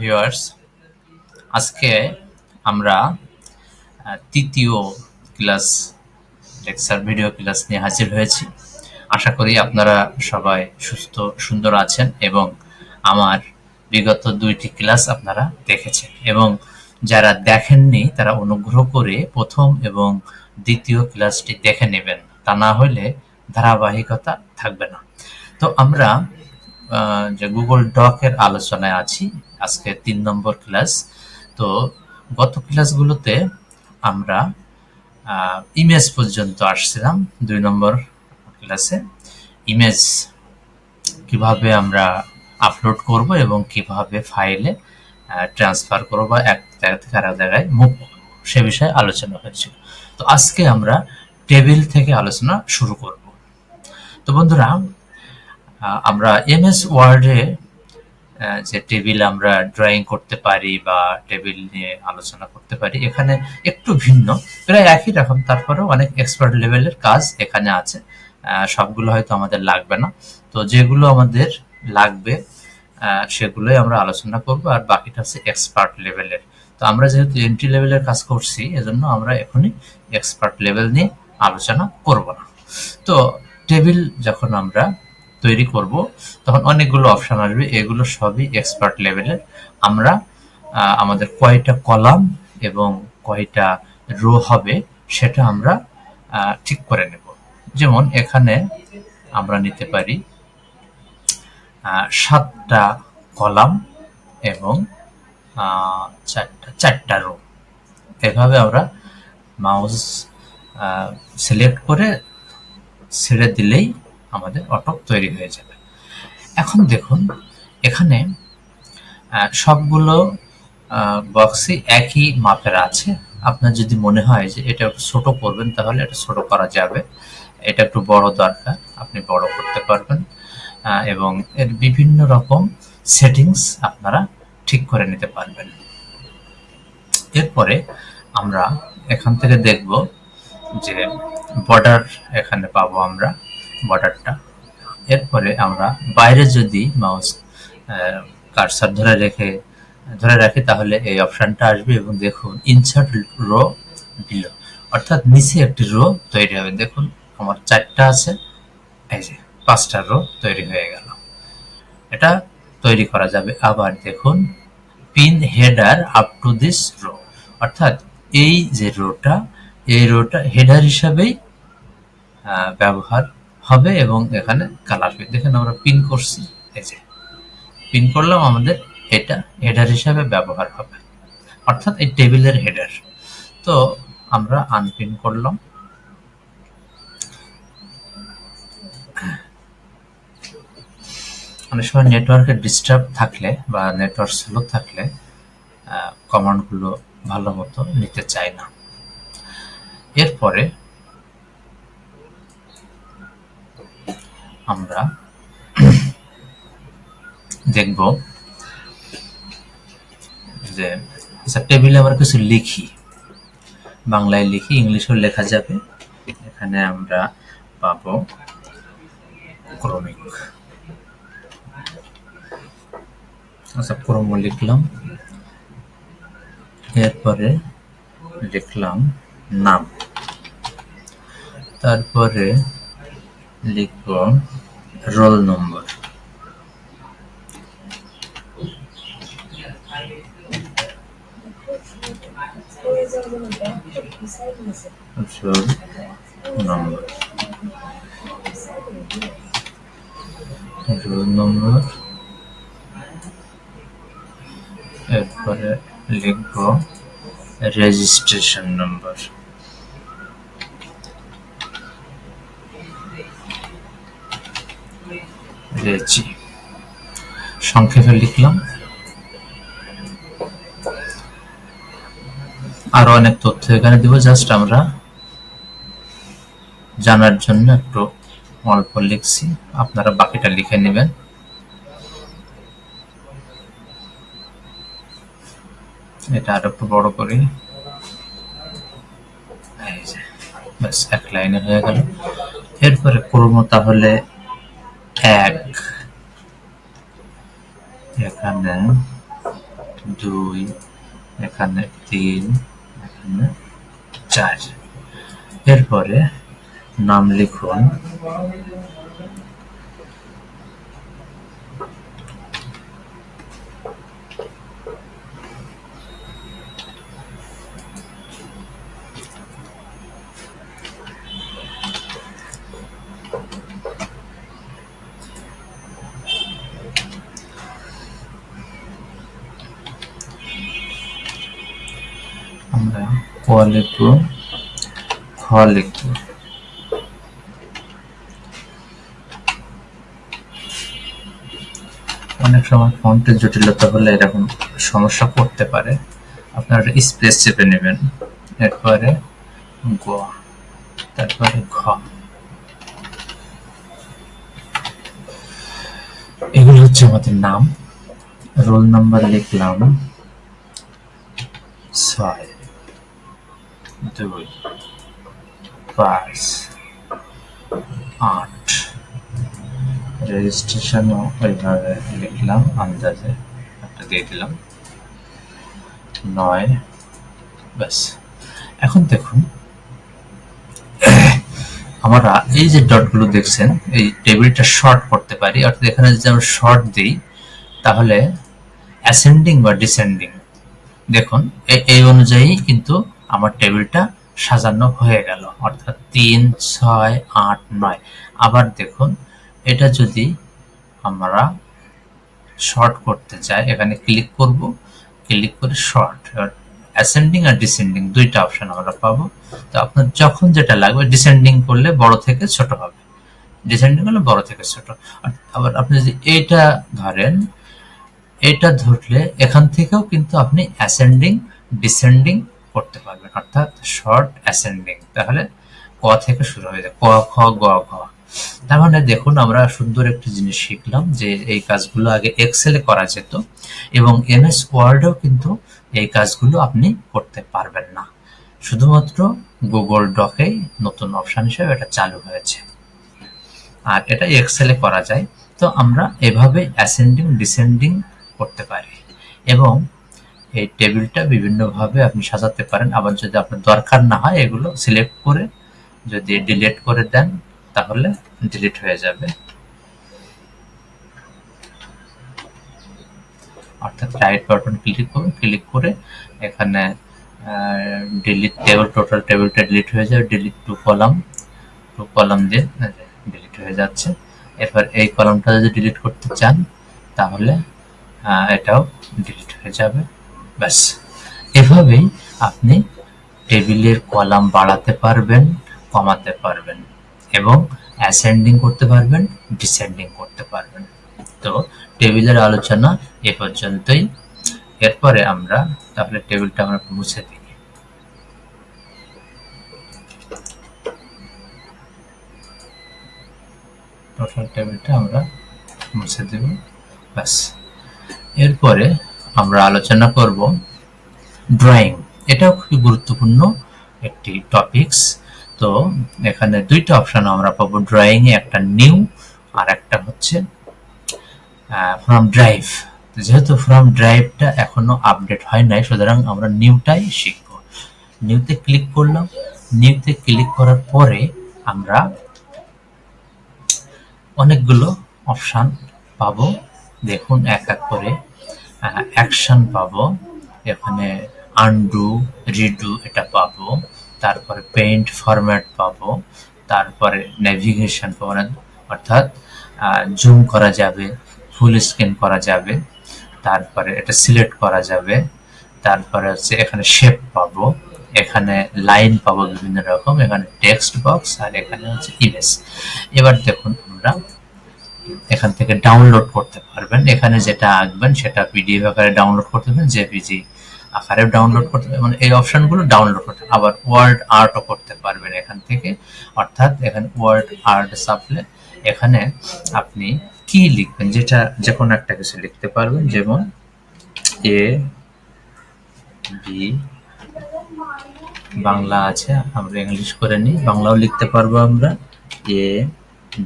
Viewers আজকে আমরা তৃতীয় ক্লাস লেকচার ভিডিও ক্লাস নিয়ে হাজির হয়েছি। আশা করি আপনারা সবাই সুস্থ, সুন্দর আছেন এবং আমার বিগত দুইটি ক্লাস আপনারা দেখেছেন এবং যারা দেখেননি, তারা অনুগ্রহ করে প্রথম এবং দ্বিতীয় ক্লাসটি দেখে নেবেন। তা না হলে ধারাবাহিকতা থাকবে না। তো আমরা যে গুগল ডকের আলোচনায় আছি, আজকে তিন নম্বর ক্লাস তো গত ক্লাসগুলোতে আমরা ইমেজ পর্যন্ত আসছিলাম দুই নম্বর ক্লাসে ইমেজ কীভাবে আমরা আপলোড করব এবং কীভাবে ফাইলে ট্রান্সফার করব বা এক জায়গা থেকে আরেক জায়গায় মুভ সে বিষয়ে আলোচনা হয়েছিল। তো আজকে আমরা টেবিল থেকে আলোচনা শুরু করব। তো বন্ধুরা আমরা এমএস ওয়ার্ডে যে টেবিল আমরা ড্রয়িং করতে পারি বা টেবিল নিয়ে আলোচনা করতে পারি, এখানে একটু ভিন্ন। প্রায় একই রকম, তারপরেও অনেক এক্সপার্ট লেভেলের কাজ এখানে আছে। সবগুলো হয়তো আমাদের লাগবে না। তো যেগুলো আমাদের লাগবে সেগুলোই আমরা আলোচনা করব আর বাকিটা হচ্ছে এক্সপার্ট লেভেলের তো আমরা যেহেতু এন্ট্রি লেভেলের কাজ করছি, এজন্য আমরা এখনই এক্সপার্ট লেভেল নিয়ে আলোচনা করব না। তো টেবিল যখন আমরা তৈরি করব। তখন অনেকগুলো অপশন আসবে। এগুলো সবই এক্সপার্ট লেভেলের আমরা আমাদের কয়টা কলাম এবং কয়টা রো হবে সেটা আমরা ঠিক করে নেব। যেমন এখানে আমরা নিতে পারি সাতটা কলাম এবং চারটা চারটা রো এভাবে আমরা মাউস সিলেক্ট করে ছেড়ে দিলেই আমাদের অটো তৈরি হয়ে যাবে। এখন দেখুন, এখানে সবগুলো বক্সই একই মাপের আছে। আপনার যদি মনে হয় যে এটা একটু ছোট করবেন, তাহলে এটা ছোট করা যাবে। এটা একটু বড় দরকার, আপনি বড় করতে পারবেন। এবং এর বিভিন্ন রকম সেটিংস আপনারা ঠিক করে নিতে পারবেন। এরপরে আমরা এখান থেকে দেখব যে বর্ডার এখানে পাবো আমরা। বর্ডারটা এরপরে আমরা বাইরে যদি মাউস কারসার ধরে রেখে, ধরে রাখি, তাহলে এই অপশনটা আসবে এবং দেখুন ইনসার্ট রো দিল অর্থাৎ নিচে একটি রো তৈরি হবে। দেখুন, আমার চারটা আছে, এই যে পাঁচটা রো তৈরি হয়ে গেল। এটা তৈরি করা যাবে। আবার দেখুন pin header up to this row অর্থাৎ এই যে রোটা এই রোটা হেডার হিসাবেই ব্যবহার হবে এবং এখানে কালার হবে। দেখেন আমরা পিন করছি, এই যে। পিন করলাম আমাদের এটা হেডার হিসাবে ব্যবহার হবে। অর্থাৎ এই টেবিলের হেডার তো আমরা আনপিন করলাম। অনেক সময় নেটওয়ার্কের ডিস্টার্ব থাকলে বা নেটওয়ার্ক স্লো থাকলে কমান্ডগুলো ভালো মতো নিতে চায় না। এরপরে আমরা দেখব যে আচ্ছা টেবিলে আমরা কিছু লিখি। বাংলায় লিখি, ইংলিশেও লেখা যাবে। এখানে আমরা পাবো ক্রমিক। আচ্ছা ক্রম লিখলাম। এরপরে লিখলাম নাম। তারপরে লিখব roll number. Roll number. Roll number. এরপরে লিখব রেজিস্ট্রেশন নম্বর। রেজি সংক্ষেপে লিখলাম। আরও অনেক তথ্য এখানে দিব, জাস্ট আমরা জানার জন্য একটু অল্প লিখছি। আপনারা বাকিটা লিখে নেবেন। এটা আর একটু বড় করি। ব্যাস, এক লাইনে হয়ে গেল। এরপরে করব তাহলে এক। এখানে দুই এখানে তিন এখানে চার। এরপরে নাম লিখুন ক লিখব খ লিখব অনেক সময় ফন্টের জটিলতা হলে এরকম সমস্যা পড়তে পারে। আপনারা স্পেস চেপে নেবেন। এরপরে গ, তারপরে ঘ। এগুলো হচ্ছে আমাদের নাম। রোল নাম্বার লিখলাম। ছয়। দুই পাঁচ আট রেজিস্ট্রেশনও ওইভাবে লিখলাম, আন্দাজে একটা দিয়ে দিলাম। নয়। ব্যাস। এখন দেখুন, আমরা এই যে ডটগুলো দেখছেন, এই টেবিলটা শর্ট করতে পারি, অর্থাৎ এখানে যদি আমরা শর্ট দিই, তাহলে অ্যাসেন্ডিং বা ডিসেন্ডিং দেখুন এই অনুযায়ী কিন্তু আমার টেবিলটা সাজানো হয়ে গেল। অর্থাৎ তিন, ছয়, আট, নয়। আবার দেখুন, এটা যদি আমরা শর্ট করতে চাই, এখানে ক্লিক করব। ক্লিক করে শর্ট অ্যাসেন্ডিং আর ডিসেন্ডিং দুইটা অপশন আমরা পাবো। তো আপনার যখন যেটা লাগবে ডিসেন্ডিং করলে বড় থেকে ছোট হবে। ডিসেন্ডিং করলে বড় থেকে ছোট। আবার আপনি যদি এটা ধরেন, এটা ধরলে এখান থেকেও কিন্তু আপনি অ্যাসেন্ডিং ডিসেন্ডিং করতে পারবেন, অর্থাৎ শর্ট অ্যাসেন্ডিং তাহলে ক থেকে শুরু হয়ে যায়, ক, খ, গ, ঘ। তার মানে দেখুন, আমরা সুন্দর একটি জিনিস শিখলাম যে এই কাজগুলো আগে এক্সেলে করা যেত এবং এমএস ওয়ার্ডেও কিন্তু এই কাজগুলো আপনি করতে পারবেন না। শুধুমাত্র গুগল ডকেই নতুন অপশন হিসেবে এটা চালু হয়েছে। আর এটা এক্সেলে করা যায়। তো আমরা এভাবে অ্যাসেন্ডিং ডিসেন্ডিং করতে পারি। এবং এই টেবিলটা বিভিন্নভাবে আপনি সাজাতে পারেন। আবার যদি আপনার দরকার না হয়, এগুলো সিলেক্ট করে যদি ডিলিট করে দেন, তাহলে ডিলিট হয়ে যাবে। অর্থাৎ রাইট বাটন ক্লিক করুন। ক্লিক করে এখানে ডিলিট টেবিল টোটাল টেবিলটা ডিলিট হয়ে যাবে। Delete two column two column দিয়ে ডিলিট হয়ে যাচ্ছে। এরপর এই কলামটা যদি ডিলিট করতে চান, তাহলে এটাও ডিলিট হয়ে যাবে। ব্যাস। এভাবেই আপনি টেবিলের কলাম বাড়াতে পারবেন, কমাতে পারবেন এবং অ্যাসেন্ডিং করতে পারবেন ডিসেন্ডিং করতে পারবেন। তো টেবিলের আলোচনা এ পর্যন্তই। এরপরে আমরা তাহলে টেবিলটা আমরা মুছে দিই। টোটাল টেবিলটা আমরা মুছে দেব। ব্যাস। এরপরে আমরা আলোচনা করব ড্রয়িং এটাও খুবই গুরুত্বপূর্ণ একটি টপিকস তো এখানে দুইটা অপশন আমরা পাবো ড্রয়িং এ একটা নিউ আর একটা হচ্ছে ফ্রম ড্রাইভ যেহেতু ফ্রম ড্রাইভটা এখনও আপডেট হয় নাই, সুতরাং আমরা নিউটাই শিখব। নিউতে ক্লিক করলাম। নিউতে ক্লিক করার পরে আমরা অনেকগুলো অপশান পাবো। দেখুন, এক এক করে অ্যাকশন পাবো। এখানে আনডু রিডু এটা পাবো। তারপরে পেইন্ট ফরম্যাট পাবো। তারপরে নেভিগেশন পাবো অর্থাৎ জুম করা যাবে ফুল স্ক্রিন করা যাবে। তারপরে এটা সিলেক্ট করা যাবে। তারপরে হচ্ছে এখানে শেপ পাবো। এখানে লাইন পাবো বিভিন্ন রকম। এখানে টেক্সট বক্স আর এখানে হচ্ছে ইমেজ এবার দেখুন আমরা এখান থেকে ডাউনলোড করতে পারবেন। এখানে যেটা আঁকবেন সেটা পিডিএফ আকারে ডাউনলোড করতে পারবেন জেপিজি আকারে ডাউনলোড করতে পারবেন। এই অপশনগুলো ডাউনলোড করতে আবার ওয়ার্ড আর্টও করতে পারবেন এখান থেকে। অর্থাৎ এখানে ওয়ার্ড আর্ট সাপ্লে এখানে আপনি কি লিখবেন? যেটা যে কোনো একটা কিছু লিখতে পারবেন, যেমন এ বি বাংলা আছে, আমরা ইংলিশ করে নিই। বাংলাও লিখতে পারব আমরা। এ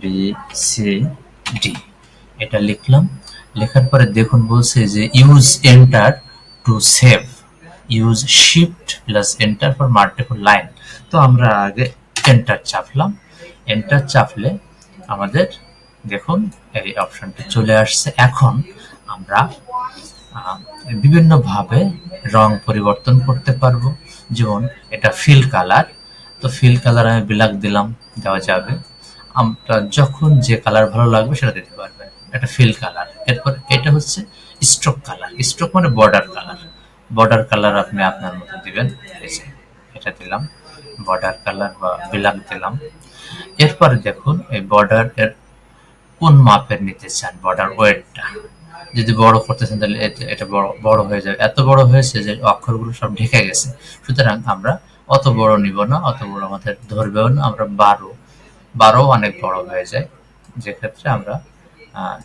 বি সি ডি এটা লিখলাম। লেখার পরে দেখুন বলছে যে use enter to save use shift plus enter for multiple line তো আমরা আগে এন্টার চাপলাম। এন্টার চাপলে আমাদের দেখুন এই অপশনটি চলে আসছে। এখন আমরা বিভিন্নভাবে রং পরিবর্তন করতে পারব। যেমন এটা ফিল কালার তো ফিল কালার আমি ব্ল্যাক দিলাম, দেওয়া যাবে। আমরা যখন যে কালার ভালো লাগবে সেটা দিতে পারবেন এটা ফিল কালার এরপর এটা হচ্ছে স্ট্রোক কালার স্ট্রোক মানে বর্ডার কালার বর্ডার কালার আপনি আপনার মতো দিবেন। এটা দিলাম। বর্ডার কালার বা ব্ল্যাক দিলাম। এরপরে দেখুন, এই বর্ডার এর কোন মাপের নিতে চান? বর্ডার ওয়েটটা। যদি বড় করতে চান, তাহলে এটা বড় বড় হয়ে যাবে। এত বড় হয়েছে যে অক্ষরগুলো সব ঢেকে গেছে। সুতরাং আমরা অত বড় নিব না, অত বড় আমাদের ধরবেও না। আমরা বারো বারো অনেক বড় হয়ে যায়। যে ক্ষেত্রে আমরা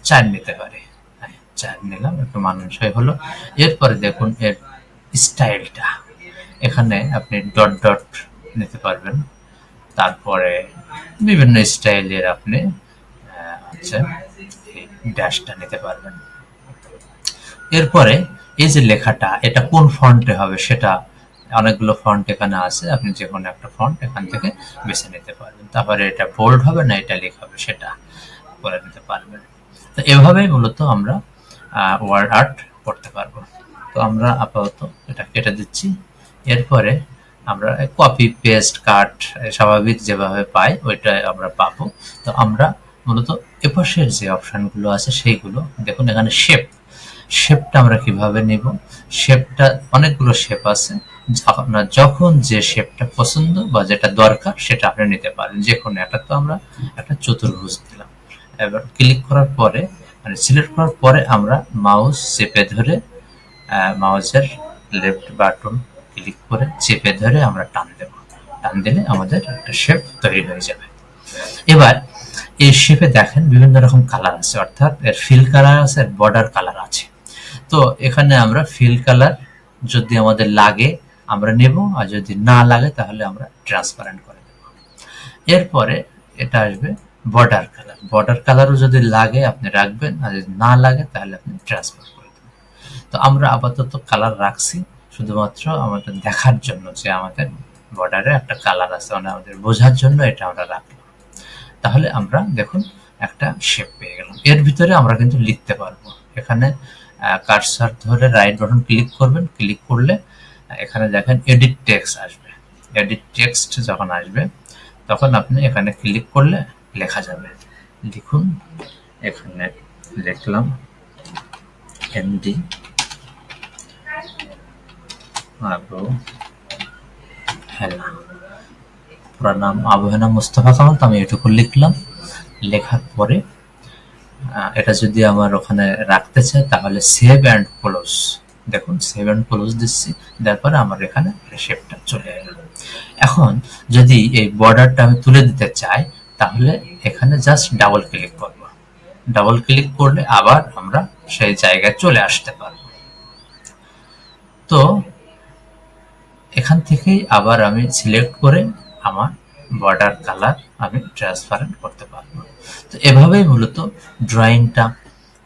চার নিতে পারি। হ্যাঁ, চার নিলাম একটু মানানসই হলো। এরপরে দেখুন এর স্টাইলটা। এখানে আপনি ডট ডট নিতে পারবেন। তারপরে বিভিন্ন স্টাইলের আপনি হচ্ছে ড্যাশটা নিতে পারবেন। এরপরে এই যে লেখাটা এটা কোন ফন্টে হবে সেটা অনেকগুলো ফন্ট এখানে আছে, আপনি যে কোনো একটা ফন্ট এখান থেকে বেছে নিতে পারবেন। তারপরে এটা বোল্ড হবে না, এটা লেখা হবে, সেটা করে নিতে পারবেন। তো এভাবেই মূলত আমরা ওয়ার্ড আর্ট করতে পারব। তো আমরা আপাতত এটা কেটে দিচ্ছি। এরপরে আমরা কপি পেস্ট কাট স্বাভাবিক যেভাবে পাই ওইটা আমরা পাবো। তো আমরা মূলত এপাশের যে অপশানগুলো আছে সেইগুলো। দেখুন, এখানে শেপ শেপটা আমরা কীভাবে নিব? শেপটা অনেকগুলো শেপ আছে। আপনার যখন যে শেপটা পছন্দ বা যেটা দরকার সেটা আপনি নিতে পারেন। যে কোনো একটা তো আমরা একটা চতুর্ভুজ দিলাম। এবার ক্লিক করার পরে মানে সিলেক্ট করার পরে আমরা মাউস চেপে ধরে মাউসের লেফট বাটন ক্লিক করে চেপে ধরে আমরা টান দেব। টান দিলে আমাদের একটা শেপ তৈরি হয়ে যাবে। এবার এই শেপে দেখেন বিভিন্ন রকম কালার আছে, অর্থাৎ এর ফিল কালার আছে, এর বর্ডার কালার আছে। তো এখানে আমরা ফিল কালার যদি আমাদের লাগে আমরা নেব, আর যদি না লাগে তাহলে আমরা ট্রান্সপারেন্ট করে দেব। এরপরে এটা আসবে বর্ডার কালার বর্ডার কালারও যদি লাগে আপনি রাখবেন, আর যদি না লাগে তাহলে আপনি ট্রান্সফার করে দেবেন। তো আমরা আপাতত কালার রাখছি, শুধুমাত্র আমাদের দেখার জন্য যে আমাদের বর্ডারে একটা কালার আছে মানে আমাদের বোঝার জন্য এটা আমরা রাখলাম। তাহলে আমরা দেখুন একটা শেপ পেয়ে গেলাম। এর ভিতরে আমরা কিন্তু লিখতে পারব। এখানে কার্সার ধরে রাইট বাটন ক্লিক করবেন। ক্লিক করলে এখানে দেখেন এডিট টেক্সট আসবে। এডিট টেক্সট যখন আসবে, তখন আপনি এখানে ক্লিক করলে লেখা যাবে। লিখুন, এখানে লিখলাম এমডি হেলা পুরা নাম আবু হেনা মুস্তফা কামাল তো আমি এটুকু লিখলাম। লেখার পরে এটা যদি আমার ওখানে রাখতে চাই তাহলে সেভ অ্যান্ড ক্লোজ দেখুন সেভ অ্যান্ড ক্লোজ দিচ্ছি তারপরে আমার এখানে শেপটা চলে এলো। এখন, যদি এই বর্ডারটা আমি তুলে দিতে চাই, তাহলে এখানে জাস্ট ডাবল ক্লিক করব। ডাবল ক্লিক করলে আবার আমরা সেই জায়গায় চলে আসতে পারব। তো, এখান থেকেই আবার আমি সিলেক্ট করে আমার বর্ডার কালার আমি ট্রান্সপারেন্ট করতে পারব। তো এভাবেই মূলত ড্রয়িংটা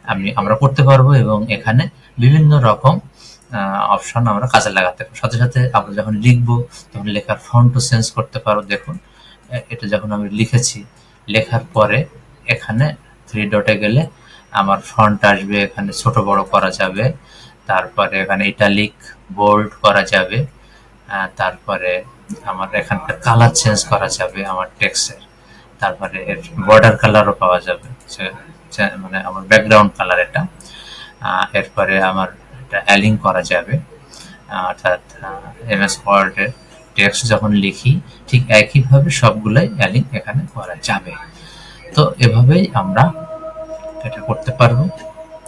আমি, আমরা করতে পারব এবং এখানে বিভিন্ন রকম অপশন আমরা কাজে লাগাতে পারব। সাথে সাথে আমরা যখন লিখব, তখন লেখার ফন্টও চেঞ্জ করতে পারো। দেখুন এটা যখন আমি লিখেছি, লেখার পরে এখানে থ্রি ডটে গেলে আমার ফন্ট আসবে, এখানে ছোট বড় করা যাবে, তারপরে এখানে ইটালিক বোল্ড করা যাবে তারপরে আমার এখানকার কালার চেঞ্জ করা যাবে আমার টেক্সের তারপরে এর বর্ডার কালারও পাওয়া যাবে। মানে আমার ব্যাকগ্রাউন্ড কালার এটা। এরপরে আমার এটা অ্যালিং করা যাবে। অর্থাৎ এম এস ওয়ার্ডের টেক্সট যখন লিখি, ঠিক একইভাবে সবগুলোই অ্যালিং এখানে করা যাবে। তো এভাবেই আমরা এটা করতে পারব।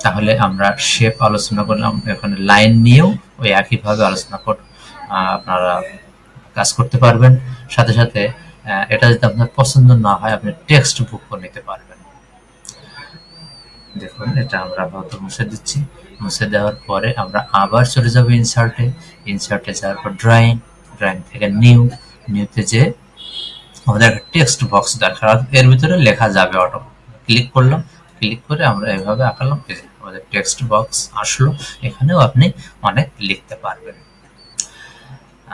তাহলে আমরা শেপ আলোচনা করলাম। এখানে লাইন নিয়েও ওই একইভাবে আলোচনা কর আপনারা কাজ করতে পারবেন। সাথে সাথে এটা যদি আপনার পছন্দ না হয় আপনি টেক্সট বুক করে নিতে পারবেন। দেখুন এটা আমরা আপাতত মুছে দিচ্ছি। মুছে দেওয়ার পরে আমরা আবার চলে যাব ইনসার্টে ইনসার্টে যাওয়ার পর ড্রয়িং ড্রয়িং থেকে নিউ নিউতে যে আমাদের একটা টেক্সট বক্স দরকার এর ভিতরে লেখা যাবে অটো ক্লিক করলাম। ক্লিক করে আমরা এভাবে আঁকালাম। আমাদের টেক্সট বক্স আসলো। এখানেও আপনি অনেক লিখতে পারবেন।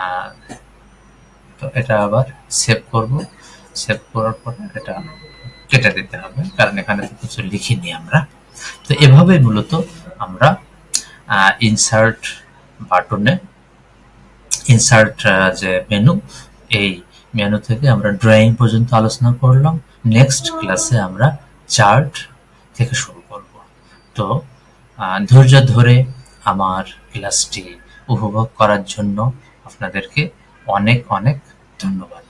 আহ, এটা আবার সেভ করব। সেভ করার পরে এটা কেটে দিতে হবে, কারণ এখানে তো কিছু লিখিনি আমরা। তো এভাবে মূলত আমরা ইনসার্ট বাটনে ইনসার্ট যে মেনু এই মেনু থেকে আমরা ড্রয়িং পর্যন্ত আলোচনা করলাম। নেক্সট ক্লাসে আমরা চার্ট থেকে শুরু করব। তো ধৈর্য ধরে আমার ক্লাসটি উপভোগ করার জন্য আপনাদেরকে অনেক অনেক ধন্যবাদ।